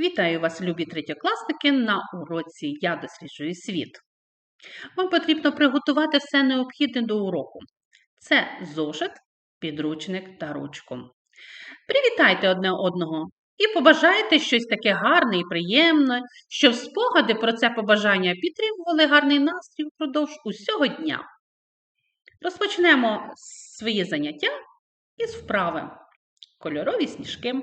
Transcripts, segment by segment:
Вітаю вас, любі третьокласники, на уроці Я досліджую світ. Вам потрібно приготувати все необхідне до уроку. Це зошит, підручник та ручку. Привітайте одне одного і побажайте щось таке гарне і приємне, щоб спогади про це побажання підтримували гарний настрій впродовж усього дня. Розпочнемо своє заняття із вправи кольорові сніжки.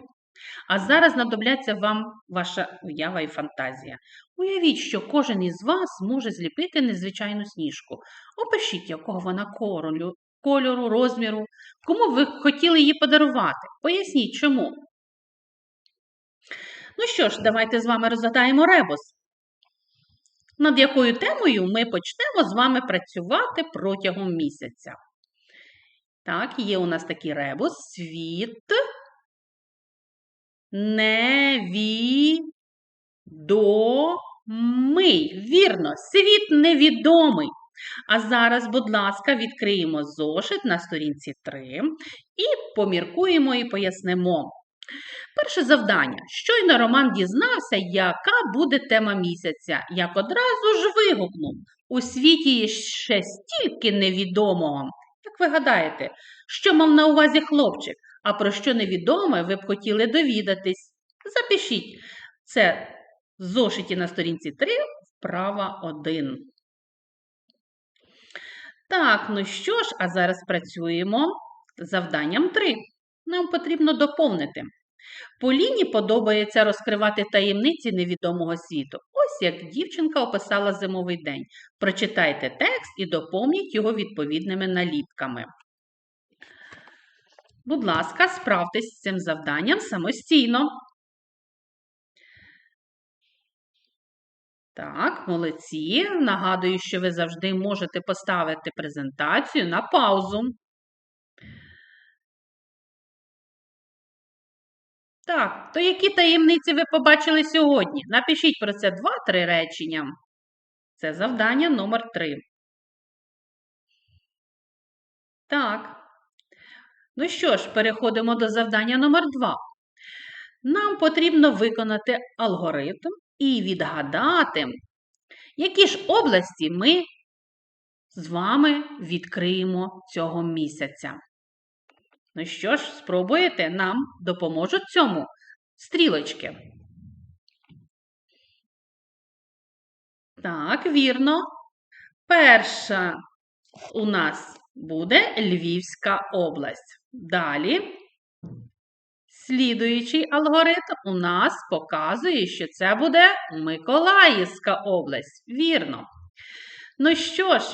А зараз знадобляться вам ваша уява і фантазія. Уявіть, що кожен із вас може зліпити незвичайну сніжку. Опишіть, якого вона кольору, кольору, розміру, кому ви хотіли її подарувати. Поясніть, чому. Ну що ж, давайте з вами розгадаємо ребус. Над якою темою ми почнемо з вами працювати протягом місяця. Так, є у нас такий ребус світ невідомий. Вірно, світ невідомий. А зараз, будь ласка, відкриємо зошит на сторінці 3 і поміркуємо і пояснимо. Перше завдання. Щойно Роман дізнався, яка буде тема місяця, як одразу ж вигукнув. У світі є ще стільки невідомого. Як ви гадаєте, що мав на увазі хлопчик? А про що невідоме ви б хотіли довідатись? Запишіть це в зошиті на сторінці 3, вправа 1. Так, ну що ж, а зараз працюємо завданням 3. Нам потрібно доповнити. Поліні подобається розкривати таємниці невідомого світу. Ось як дівчинка описала зимовий день. Прочитайте текст і доповніть його відповідними наліпками. Будь ласка, справтесь з цим завданням самостійно. Так, молодці. Нагадую, що ви завжди можете поставити презентацію на паузу. Так, то які таємниці ви побачили сьогодні? Напишіть про це два-три речення. Це завдання номер 3. Так. Ну що ж, переходимо до завдання номер 2. Нам потрібно виконати алгоритм і відгадати, які ж області ми з вами відкриємо цього місяця. Ну що ж, спробуєте, нам допоможуть цьому стрілочки. Так, вірно. Перша у нас буде Львівська область. Далі, слідуючий алгоритм у нас показує, що це буде Миколаївська область. Вірно. Ну що ж,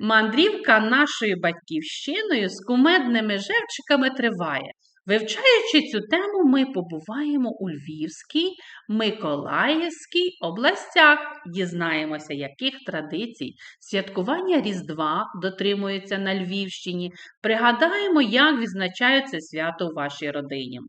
мандрівка нашою батьківщиною з кумедними жевчиками триває. Вивчаючи цю тему, ми побуваємо у Львівській, Миколаївській областях, дізнаємося, яких традицій святкування Різдва дотримуються на Львівщині, пригадаємо, як відзначаються свято у вашій родині.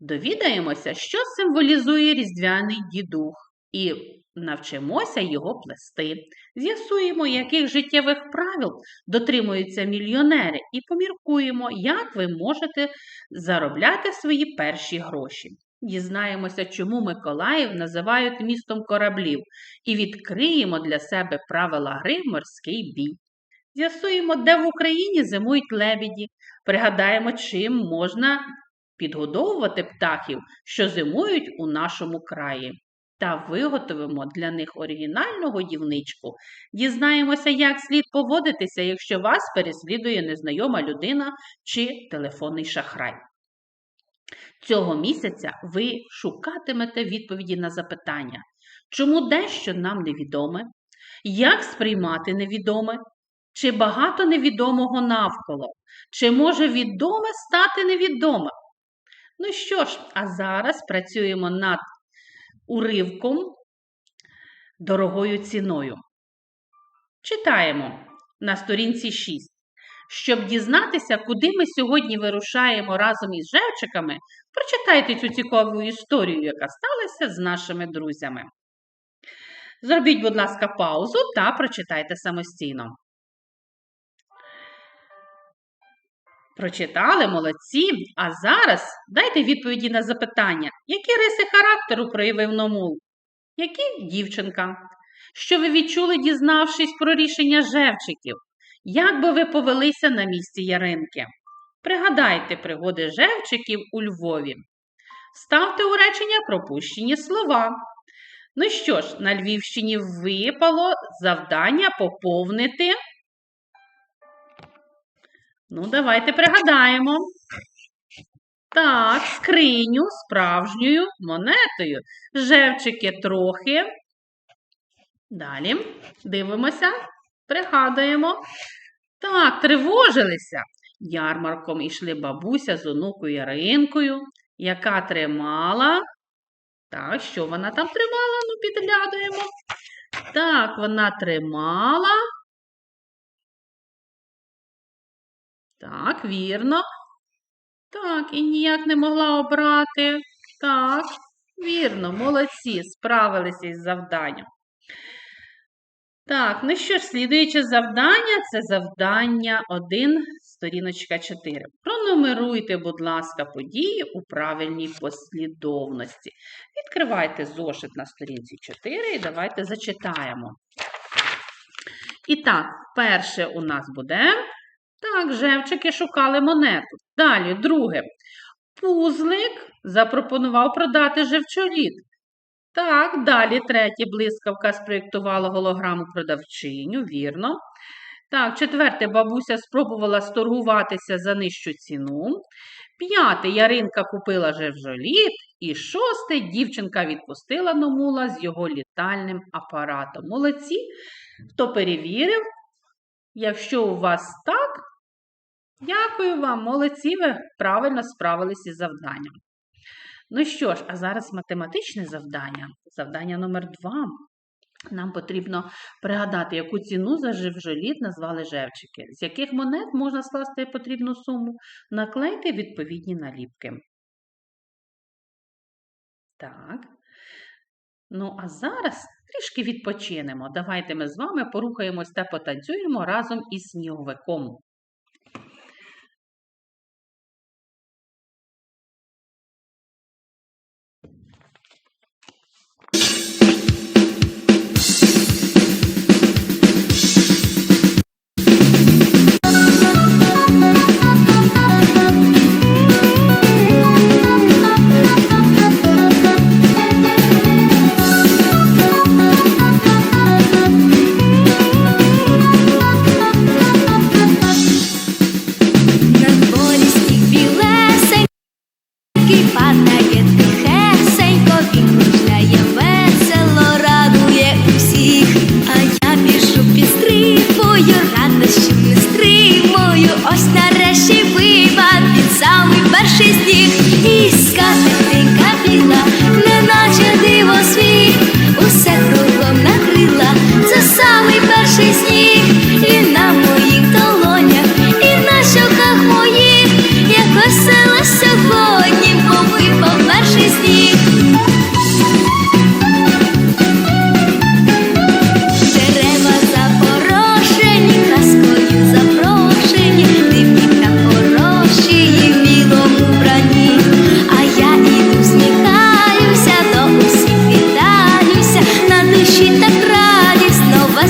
Довідаємося, що символізує різдвяний дідух, і навчимося його плести. З'ясуємо, яких життєвих правил дотримуються мільйонери, і поміркуємо, як ви можете заробляти свої перші гроші. Дізнаємося, чому Миколаїв називають містом кораблів, і відкриємо для себе правила гри морський бій. З'ясуємо, де в Україні зимують лебіді, пригадаємо, чим можна підгодовувати птахів, що зимують у нашому краї та виготовимо для них оригінальну годівничку, дізнаємося, як слід поводитися, якщо вас переслідує незнайома людина чи телефонний шахрай. Цього місяця ви шукатимете відповіді на запитання, чому дещо нам невідоме, як сприймати невідоме, чи багато невідомого навколо, чи може відоме стати невідоме. Ну що ж, а зараз працюємо над уривком дорогою ціною. Читаємо на сторінці 6. Щоб дізнатися, куди ми сьогодні вирушаємо разом із Жевчиками, прочитайте цю цікаву історію, яка сталася з нашими друзями. Зробіть, будь ласка, паузу та прочитайте самостійно. Прочитали молодці. А зараз дайте відповіді на запитання, які риси характеру проявив Номул? Які дівчинка? Що ви відчули, дізнавшись про рішення Жевчиків? Як би ви повелися на місці Яринки? Пригадайте пригоди Жевчиків у Львові. Ставте у речення пропущені слова. Ну що ж, на Львівщині випало завдання поповнити. Ну, давайте пригадаємо. Так, скриню справжньою монетою. Жевчики трохи. Далі дивимося, пригадуємо. Так, тривожилися. Ярмарком ішли бабуся з онукою Яринкою, яка тримала. Так, що вона там тримала? Ну, підглядуємо. Так, вона тримала. Так, вірно. Так, і ніяк не могла обрати. Так, вірно, молодці, справилися із завданням. Так, ну що ж, слідуюче завдання це завдання 1, сторіночка 4. Пронумеруйте, будь ласка, події у правильній послідовності. Відкривайте зошит на сторінці 4 і давайте зачитаємо. І так, перше у нас буде. Так, жевчики шукали монету. Далі, друге. Пузлик запропонував продати живчоліт. Так, далі третє блискавка спроєктувала голограму продавчиню, вірно. Так, четверте, бабуся спробувала сторгуватися за нижчу ціну. П'яте, Яринка купила жевжоліт. І шосте, дівчинка відпустила Номула з його літальним апаратом. Молодці, хто перевірив? Якщо у вас так, дякую вам, молодці, ви правильно справилися із завданням. Ну що ж, а зараз математичне завдання. Завдання номер 2. Нам потрібно пригадати, яку ціну за живжоліт назвали жевчики, з яких монет можна скласти потрібну суму, наклейте відповідні наліпки. Так. Ну, а зараз трішки відпочинемо. Давайте ми з вами порухаємось та потанцюємо разом із сніговиком.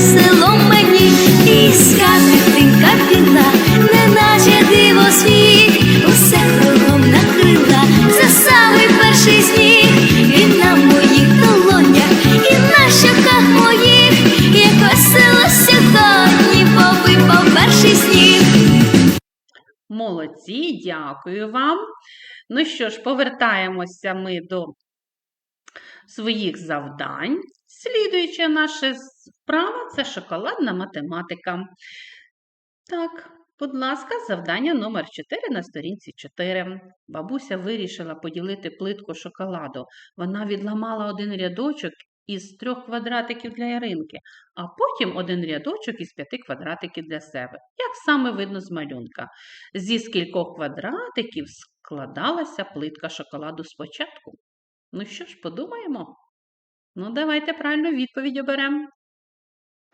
Весело мені, і скатертинка біла, неначе диво світ, усе кругом накрила, це самий перший сніг, він на моїх долонях і на щоках моїх, як весело сьогодні, бо випав перший сніг. Молодці, дякую вам. Ну що ж, повертаємося ми до своїх завдань. Слідуюча наша справа це шоколадна математика. Так, будь ласка, завдання номер 4 на сторінці 4. Бабуся вирішила поділити плитку шоколаду. Вона відламала один рядочок із трьох квадратиків для Яринки, а потім один рядочок із п'яти квадратиків для себе. Як саме видно з малюнка. Зі скількох квадратиків складалася плитка шоколаду спочатку. Ну що ж, подумаємо? Ну, давайте правильну відповідь оберемо.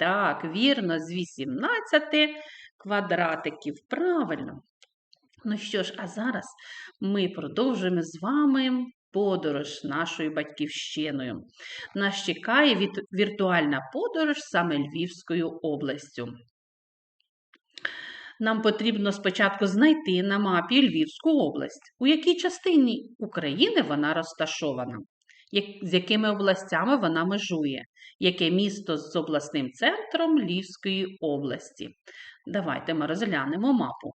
Так, вірно, з 18 квадратиків. Правильно. Ну що ж, а зараз ми продовжуємо з вами подорож нашою батьківщиною. Нас чекає віртуальна подорож саме Львівською областю. Нам потрібно спочатку знайти на мапі Львівську область, у якій частині України вона розташована, з якими областями вона межує, яке місто з обласним центром Львівської області. Давайте ми розглянемо мапу.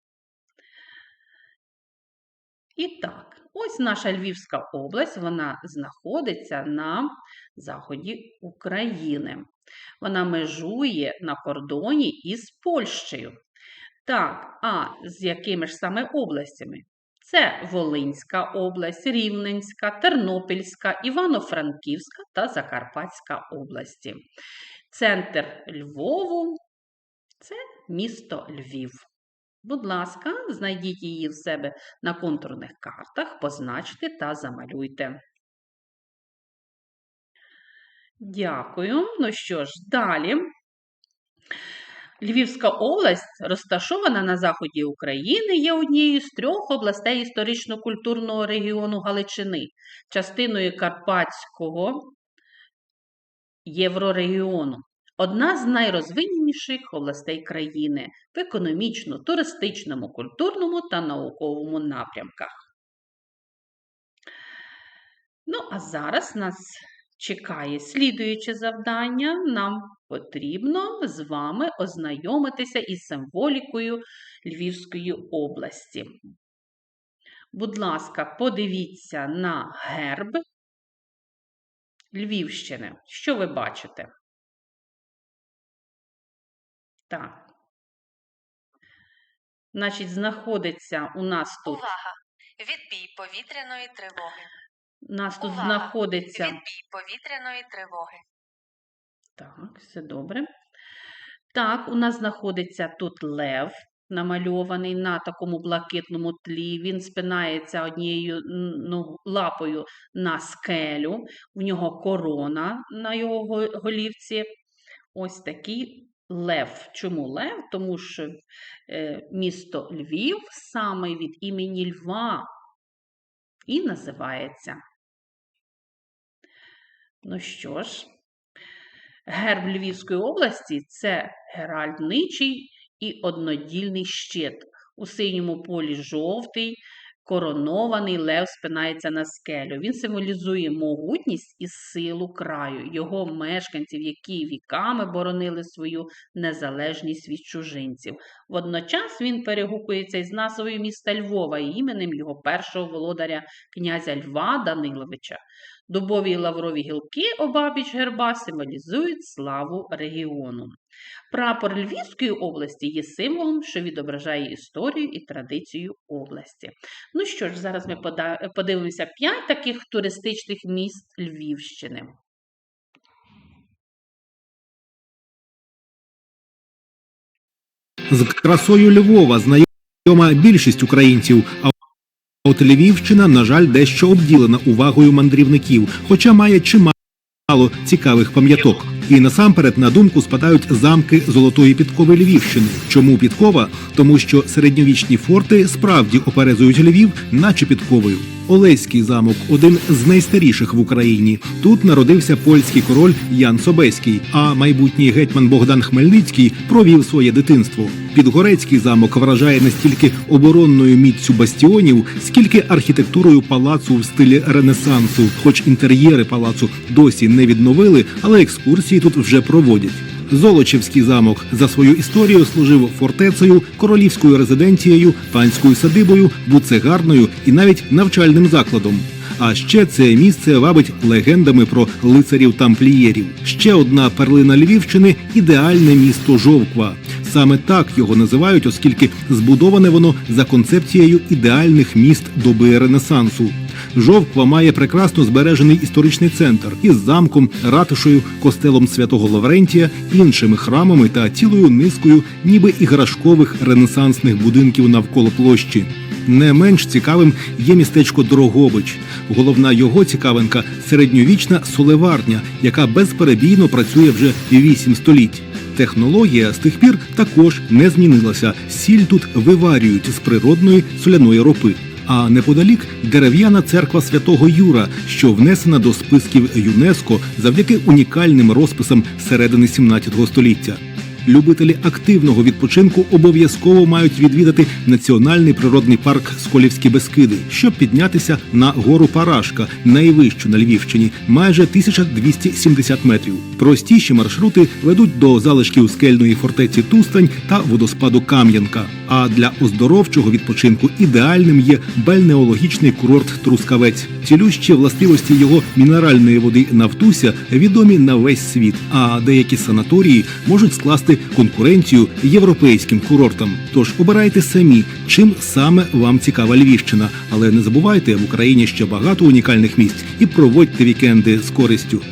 І так, ось наша Львівська область, вона знаходиться на заході України. Вона межує на кордоні із Польщею. Так, а з якими ж саме областями? Це Волинська область, Рівненська, Тернопільська, Івано-Франківська та Закарпатська області. Центр Львову це місто Львів. Будь ласка, знайдіть її в себе на контурних картах, позначте та замалюйте. Дякую. Ну що ж, далі. Львівська область, розташована на заході України, є однією з трьох областей історично-культурного регіону Галичини, частиною Карпатського єврорегіону. Одна з найрозвиненіших областей країни в економічно, туристичному, культурному та науковому напрямках. Ну, а зараз нас чекає слідуюче завдання. Нам потрібно з вами ознайомитися із символікою Львівської області. Будь ласка, подивіться на герб Львівщини. Що ви бачите? Так. Значить, знаходиться у нас тут. Увага! Відбій повітряної тривоги. У нас тут Увага! знаходиться. Відбій повітряної тривоги. Так, все добре. Так, у нас знаходиться тут лев, намальований на такому блакитному тлі. Він спинається однією ну, лапою на скелю. В нього корона на його голівці. Ось такий лев. Чому лев? Тому що е, місто Львів саме від імені Льва і називається. Ну що ж, герб Львівської області це геральдничий і однодільний щит. У синьому полі жовтий, коронований лев спинається на скелю. Він символізує могутність і силу краю, його мешканців, які віками боронили свою незалежність від чужинців. Водночас він перегукується із назвою міста Львова і іменем його першого володаря князя Льва Даниловича. Дубові лаврові гілки обабіч герба символізують славу регіону. Прапор Львівської області є символом, що відображає історію і традицію області. Ну що ж, зараз ми подивимося п'ять таких туристичних міст Львівщини. З красою Львова знайома більшість українців. А от Львівщина, на жаль, дещо обділена увагою мандрівників, хоча має чимало цікавих пам'яток. І насамперед на думку спадають замки золотої підкови Львівщини. Чому підкова? Тому що середньовічні форти справді оперезують Львів, наче підковою. Олеський замок один з найстаріших в Україні. Тут народився польський король Ян Собеський, а майбутній гетьман Богдан Хмельницький провів своє дитинство. Підгорецький замок вражає не стільки оборонною міццю бастіонів, скільки архітектурою палацу в стилі Ренесансу. Хоч інтер'єри палацу досі не відновили, але екскурсії тут вже проводять. Золочівський замок за свою історію служив фортецею, королівською резиденцією, панською садибою, буцегарною і навіть навчальним закладом. А ще це місце вабить легендами про лицарів тамплієрів. Ще одна перлина Львівщини ідеальне місто Жовква. Саме так його називають, оскільки збудоване воно за концепцією ідеальних міст доби Ренесансу. Жовква має прекрасно збережений історичний центр із замком, ратушею, костелом святого Лаврентія, іншими храмами та цілою низкою ніби іграшкових ренесансних будинків навколо площі. Не менш цікавим є містечко Дрогобич. Головна його цікавинка середньовічна солеварня, яка безперебійно працює вже вісім століть. Технологія з тих пір також не змінилася. Сіль тут виварюють з природної соляної ропи. А неподалік дерев'яна церква святого Юра, що внесена до списків ЮНЕСКО завдяки унікальним розписам середини 17 століття. Любителі активного відпочинку обов'язково мають відвідати національний природний парк Сколівські Бескиди, щоб піднятися на гору Парашка, найвищу на Львівщині, майже 1270 метрів. Простіші маршрути ведуть до залишків скельної фортеці Тустань та водоспаду Кам'янка. А для оздоровчого відпочинку ідеальним є бальнеологічний курорт Трускавець. Цілющі властивості його мінеральної води Нафтуся відомі на весь світ. А деякі санаторії можуть скласти конкуренцію європейським курортам. Тож обирайте самі, чим саме вам цікава Львівщина. Але не забувайте, в Україні ще багато унікальних місць і проводьте вікенди з користю.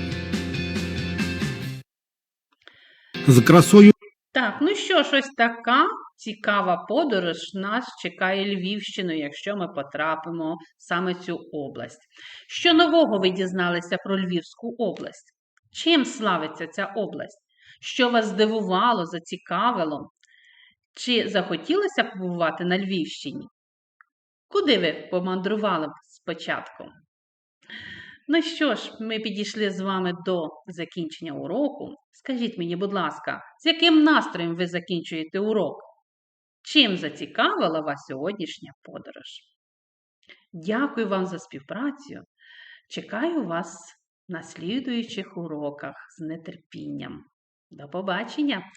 З красою Так, ну що ж, ось така цікава подорож нас чекає Львівщиною, якщо ми потрапимо саме цю область. Що нового ви дізналися про Львівську область? Чим славиться ця область? Що вас здивувало, зацікавило? Чи захотілося побувати на Львівщині? Куди ви помандрували б спочатку? Ну що ж, ми підійшли з вами до закінчення уроку. Скажіть мені, будь ласка, з яким настроєм ви закінчуєте урок? Чим зацікавила вас сьогоднішня подорож? Дякую вам за співпрацю. Чекаю вас на слідуючих уроках з нетерпінням. До побачення!